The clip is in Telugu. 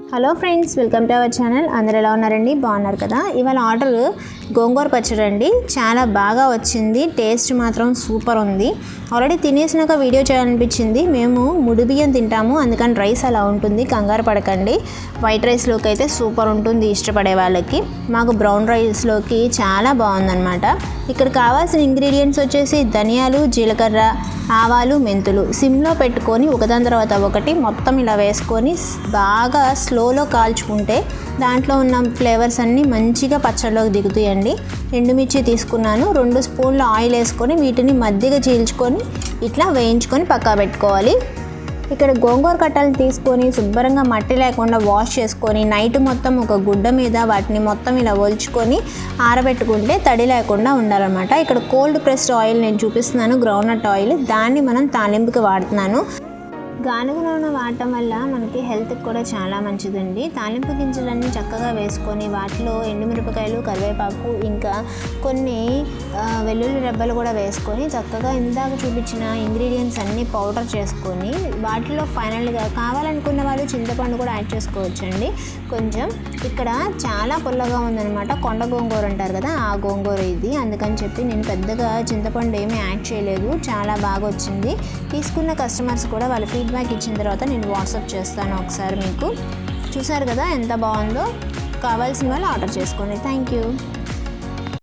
Hello friends welcome to our channel. అందరు ఎలా ఉన్నారండి? బాగున్నారు కదా? ఇవాళ ఆర్డర్ గోంగూర పచ్చడి అండి. చాలా బాగా వచ్చింది. టేస్ట్ మాత్రం సూపర్ ఉంది. ఆల్రెడీ తినేసినాక వీడియో చేయాలనిపించింది. మేము ముడి బియ్యం తింటాము. అందుకని రైస్ అలా ఉంటుంది. కంగారు పడకండి. వైట్ రైస్లోకి అయితే సూపర్ ఉంటుంది ఇష్టపడే వాళ్ళకి. మాకు బ్రౌన్ రైస్లోకి చాలా బాగుందన్నమాట. ఇక్కడ కావాల్సిన ఇంగ్రీడియంట్స్ వచ్చేసి ధనియాలు జీలకర్ర ఆవాలు మెంతులు సిమ్లో పెట్టుకొని ఒకదాని తర్వాత ఒకటి మొత్తం ఇలా వేసుకొని బాగా స్లోలో కాల్చుకుంటే దాంట్లో ఉన్న ఫ్లేవర్స్ అన్నీ మంచిగా పచ్చడిలోకి దిగుతాయండి. ఎండుమిర్చి తీసుకున్నాను. రెండు స్పూన్ల ఆయిల్ వేసుకొని వీటిని మధ్యగా చీల్చుకొని ఇట్లా వేయించుకొని పక్కా పెట్టుకోవాలి. ఇక్కడ గోంగూర కట్టలు తీసుకొని శుభ్రంగా మట్టి లేకుండా వాష్ చేసుకొని నైట్ మొత్తం ఒక గుడ్డ మీద వాటిని మొత్తం ఇలా ఒలుచుకొని ఆరబెట్టుకుంటే తడి లేకుండా ఉండాలన్నమాట. ఇక్కడ కోల్డ్ ప్రెస్డ్ ఆయిల్ నేను చూపిస్తున్నాను గ్రౌండ్నట్ ఆయిల్ దాన్ని మనం తాలింపుకి వాడుతున్నాను. గానుగ నూనె వాడటం వల్ల మనకి హెల్త్కి కూడా చాలా మంచిదండి. తాలింపు గింజలన్నీ చక్కగా వేసుకొని వాటిలో ఎండుమిరపకాయలు కరివేపాకు ఇంకా కొన్ని వెల్లుల్లి రెబ్బలు కూడా వేసుకొని చక్కగా ఇందాక చూపించిన ఇంగ్రీడియంట్స్ అన్నీ పౌడర్ చేసుకొని వాటిలో ఫైనల్గా కావాలనుకున్న వాళ్ళు చింతపండు కూడా యాడ్ చేసుకోవచ్చండి. కొంచెం ఇక్కడ చాలా పుల్లగా ఉందన్నమాట. కొండ గోంగూర అంటారు కదా ఆ గోంగూర ఇది. అందుకని చెప్పి నేను పెద్దగా చింతపండు ఏమీ యాడ్ చేయలేదు. చాలా బాగా వచ్చింది. తీసుకున్న కస్టమర్స్ కూడా వాళ్ళ ఫీడ్బ్యాక్ ఇచ్చిన తర్వాత నేను వాట్సాప్ చేస్తాను ఒకసారి మీకు. చూసారు కదా ఎంత బాగుందో? కావాల్సిన వాళ్ళు ఆర్డర్ చేసుకోండి. Thank you